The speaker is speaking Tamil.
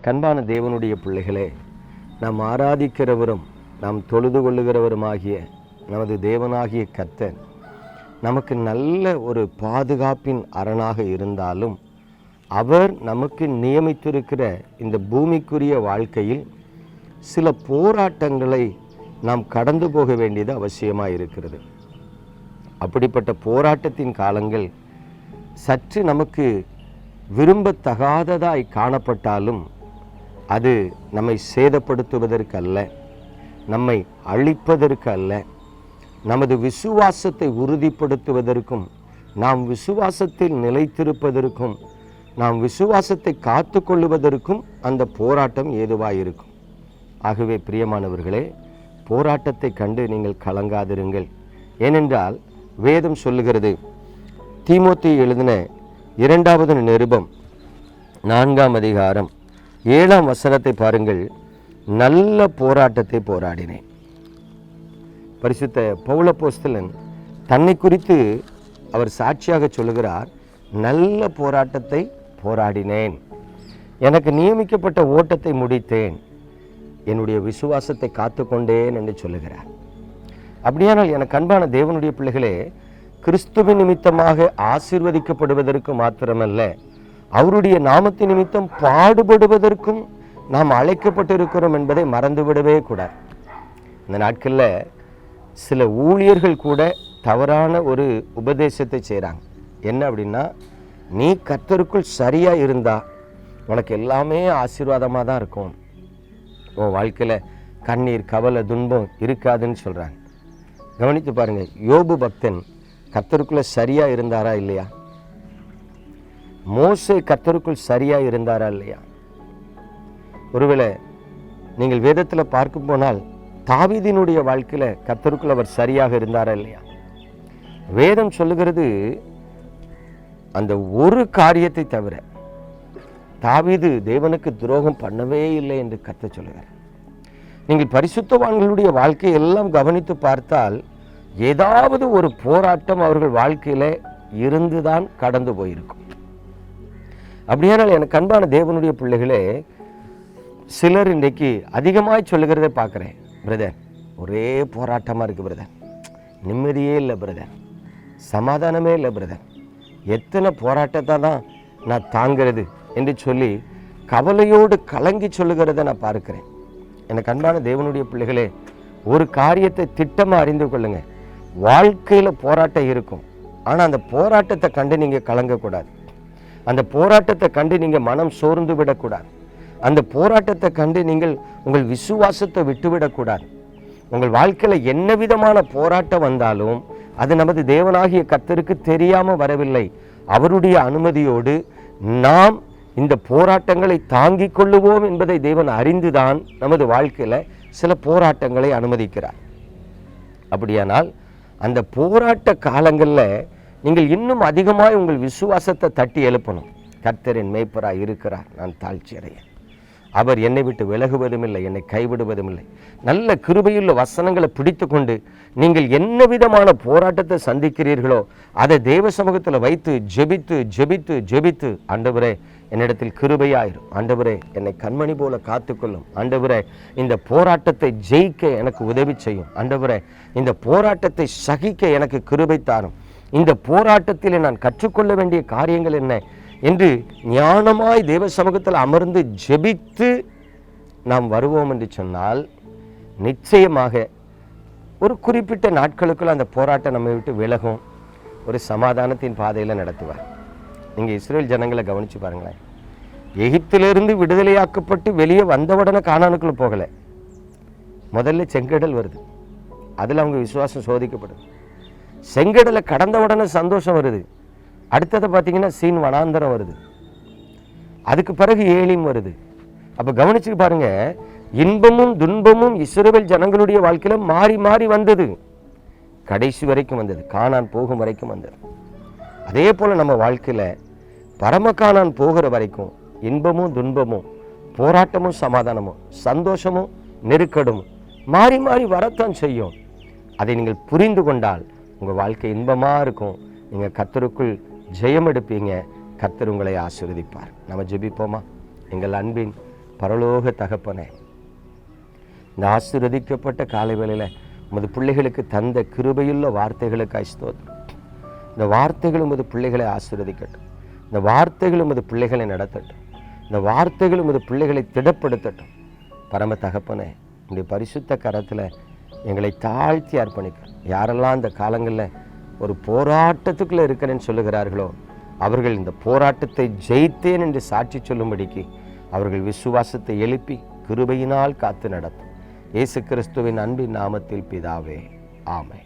கண்பான தேவனுடைய பிள்ளைகளே நாம் ஆராதிக்கிறவரும் நாம் தொழுது கொள்ளுகிறவருமாகிய நமது தேவனாகிய கத்தன் நமக்கு நல்ல ஒரு பாதுகாப்பின் அரணாக இருந்தாலும் அவர் நமக்கு நியமித்திருக்கிற இந்த பூமிக்குரிய வாழ்க்கையில் சில போராட்டங்களை நாம் கடந்து போக வேண்டியது அவசியமாக இருக்கிறது. அப்படிப்பட்ட போராட்டத்தின் காலங்கள் சற்று நமக்கு விரும்பத்தகாததாய் காணப்பட்டாலும் அது நம்மை சேதப்படுத்துவதற்கு அல்ல நம்மை அழிப்பதற்கு அல்ல நமது விசுவாசத்தை உறுதிப்படுத்துவதற்கும் நாம் விசுவாசத்தில் நிலைத்திருப்பதற்கும் நாம் விசுவாசத்தை காத்து கொள்ளுவதற்கும் அந்த போராட்டம் ஏதுவாயிருக்கும். ஆகவே பிரியமானவர்களே போராட்டத்தை கண்டு நீங்கள் கலங்காதிருங்கள். ஏனென்றால் வேதம் சொல்லுகிறது தீமோத்தி எழுதின இரண்டாவது நிருபம் நான்காம் அதிகாரம் ஏழாம் வசனத்தை பாருங்கள். நல்ல போராட்டத்தை போராடினேன். பரிசுத்த பௌலப்போஸ்தலன் தன்னை குறித்து அவர் சாட்சியாக சொல்லுகிறார் நல்ல போராட்டத்தை போராடினேன். எனக்கு நியமிக்கப்பட்ட ஓட்டத்தை முடித்தேன். என்னுடைய விசுவாசத்தை காத்துக்கொண்டேன் என்று சொல்லுகிறார். அப்படியானால் எனக்கு அன்பான தேவனுடைய பிள்ளைகளே கிறிஸ்துவின் நிமித்தமாக ஆசிர்வதிக்கப்படுவதற்கு மாத்திரமல்ல அவருடைய நாமத்தின் நிமித்தம் பாடுபடுவதற்கும் நாம் அழைக்கப்பட்டிருக்கிறோம் என்பதை மறந்துவிடவே கூடாது. இந்த நாட்களில் சில ஊழியர்கள் கூட தவறான ஒரு உபதேசத்தை செய்கிறாங்க என்ன அப்படின்னா நீ கர்த்தருக்குள் சரியாக இருந்தா உனக்கு எல்லாமே ஆசீர்வாதமாக தான் இருக்கும். உன் வாழ்க்கையில் கண்ணீர் கவலை துன்பம் இருக்காதுன்னு சொல்கிறாங்க கவனித்து பாருங்கள் யோபு பக்தன் கத்தருக்குள்ளே சரியாக இருந்தாரா இல்லையா? மோசை கர்த்தருக்குள் சரியாக இருந்தாரா இல்லையா? ஒருவேளை நீங்கள் வேதத்தில் பார்க்க போனால் தாவீதினுடைய வாழ்க்கையில் கர்த்தருக்குள் அவர் சரியாக இருந்தாரா இல்லையா? வேதம் சொல்லுகிறது அந்த ஒரு காரியத்தை தவிர தாவிது தேவனுக்கு துரோகம் பண்ணவே இல்லை என்று கத்த சொல்லுகிறார். நீங்கள் பரிசுத்தவான்களுடைய வாழ்க்கையை எல்லாம் கவனித்து பார்த்தால் ஏதாவது ஒரு போராட்டம் அவர்கள் வாழ்க்கையில இருந்துதான் கடந்து போயிருக்கும். அப்படியானால் எனக்கு அன்பான தேவனுடைய பிள்ளைகளே சிலர் இன்றைக்கு அதிகமாக சொல்லுகிறதை பார்க்குறேன். பிரதர் ஒரே போராட்டமாக இருக்குது பிரதர் நிம்மதியே இல்லை பிரதர் சமாதானமே இல்லை பிரதர் எத்தனை போராட்டத்தை தான் நான் தாங்கிறது என்று சொல்லி கவலையோடு கலங்கி சொல்லுகிறத நான் பார்க்கிறேன். எனக்கு அன்பான தேவனுடைய பிள்ளைகளே ஒரு காரியத்தை திட்டமாக அறிந்து கொள்ளுங்கள் வாழ்க்கையில் போராட்டம் இருக்கும். ஆனால் அந்த போராட்டத்தை கண்டு நீங்கள் கலங்கக்கூடாது. அந்த போராட்டத்தை கண்டு நீங்கள் மனம் சோர்ந்து விடக்கூடாது. அந்த போராட்டத்தை கண்டு நீங்கள் உங்கள் விசுவாசத்தை விட்டுவிடக்கூடாது. உங்கள் வாழ்க்கையில் என்ன விதமான போராட்டம் வந்தாலும் அது நமது தேவனாகிய கத்தருக்கு தெரியாமல் வரவில்லை. அவருடைய அனுமதியோடு நாம் இந்த போராட்டங்களை தாங்கிக் கொள்ளுவோம் என்பதை தேவன் அறிந்துதான் நமது வாழ்க்கையில் சில போராட்டங்களை அனுமதிக்கிறார். அப்படியானால் அந்த போராட்ட காலங்களில் நீங்கள் இன்னும் அதிகமாக உங்கள் விசுவாசத்தை தட்டி எழுப்பணும். கர்த்தரின் மேய்ப்பராக இருக்கிறார். நான் தாழ்ச்சி அடையேன். அவர் என்னை விட்டு விலகுவதும் இல்லை என்னை கைவிடுவதும் இல்லை. நல்ல கிருபையுள்ள வசனங்களை பிடித்து கொண்டு நீங்கள் என்ன விதமான போராட்டத்தை சந்திக்கிறீர்களோ அதை தேவ சமூகத்தில் வைத்து ஜெபித்து ஜெபித்து ஜெபித்து ஆண்டவரே என்னிடத்தில் கிருபையாயிரும். ஆண்டவரே என்னை கண்மணி போல காத்துக்கொள்ளும். ஆண்டவரே இந்த போராட்டத்தை ஜெயிக்க எனக்கு உதவி செய்யும். ஆண்டவரே இந்த போராட்டத்தை சகிக்க எனக்கு கிருபை தாரும். இந்த போராட்டத்தில் நான் கற்றுக்கொள்ள வேண்டிய காரியங்கள் என்ன என்று ஞானமாய் தேவ சமூகத்தில் அமர்ந்து ஜெபித்து நாம் வருவோம் என்று சொன்னால் நிச்சயமாக ஒரு குறிப்பிட்ட நாட்களுக்குள் அந்த போராட்டம் நம்மை விட்டு விலகும். ஒரு சமாதானத்தின் பாதையில் நடத்துவார். நீங்கள் இஸ்ரேல் ஜனங்களை கவனித்து பாருங்களேன். எகிப்திலிருந்து விடுதலையாக்கப்பட்டு வெளியே வந்தவுடனே காணானுக்குள்ளே போகலை. முதல்ல செங்கடல் வருது. அதில் அவங்க விசுவாசம் சோதிக்கப்படுது. செங்கடலை கடந்த உடனே சந்தோஷம் வருது. அடுத்தது பார்த்தீங்கன்னா சீன் வனாந்தரம் வருது. அதுக்கு பிறகு ஏழியும் வருது. அப்போ கவனிச்சு பாருங்க இன்பமும் துன்பமும் இஸ்ரோவில் ஜனங்களுடைய வாழ்க்கையில் மாறி மாறி வந்தது. கடைசி வரைக்கும் வந்தது. காணான் போகும் வரைக்கும் வந்தது. அதே போல் நம்ம வாழ்க்கையில் பரம காணான் போகிற வரைக்கும் இன்பமும் துன்பமும் போராட்டமும் சமாதானமும் சந்தோஷமும் நெருக்கடும் மாறி மாறி வரத்தான் செய்யும். அதை நீங்கள் புரிந்து கொண்டால் உங்கள் வாழ்க்கை இன்பமாக இருக்கும். நீங்கள் கத்தருக்குள் ஜெயம் எடுப்பீங்க. கத்தர் உங்களை ஆசிர்வதிப்பார். நம்ம ஜெபிப்போமா? எங்கள் அன்பின் பரலோக தகப்பனே இந்த ஆசிர்வதிக்கப்பட்ட காலை வேளையில் உமது பிள்ளைகளுக்கு தந்த கிருபையுள்ள வார்த்தைகளுக்கு ஸ்தோத்திரம். இந்த வார்த்தைகள் உமது பிள்ளைகளை ஆசிர்வதிக்கட்டும். இந்த வார்த்தைகள் உமது பிள்ளைகளை நடத்தட்டும். இந்த வார்த்தைகள் உமது பிள்ளைகளை திடப்படுத்தட்டும். பரம தகப்பனே உடைய பரிசுத்த கரத்தில் எங்களை தாழ்த்தி அர்ப்பணிக்க. யாரெல்லாம் இந்த காலங்களில் ஒரு போராட்டத்துக்குள்ளே இருக்கிறேன்னு சொல்லுகிறார்களோ அவர்கள் இந்த போராட்டத்தை ஜெயித்தேன் என்று சாட்சி சொல்லும்படிக்கு அவர்கள் விசுவாசத்தை எழுப்பி கிருபையினால் காத்து நடத்தும். இயேசு கிறிஸ்துவின் அன்பின் நாமத்தில் பிதாவே ஆமை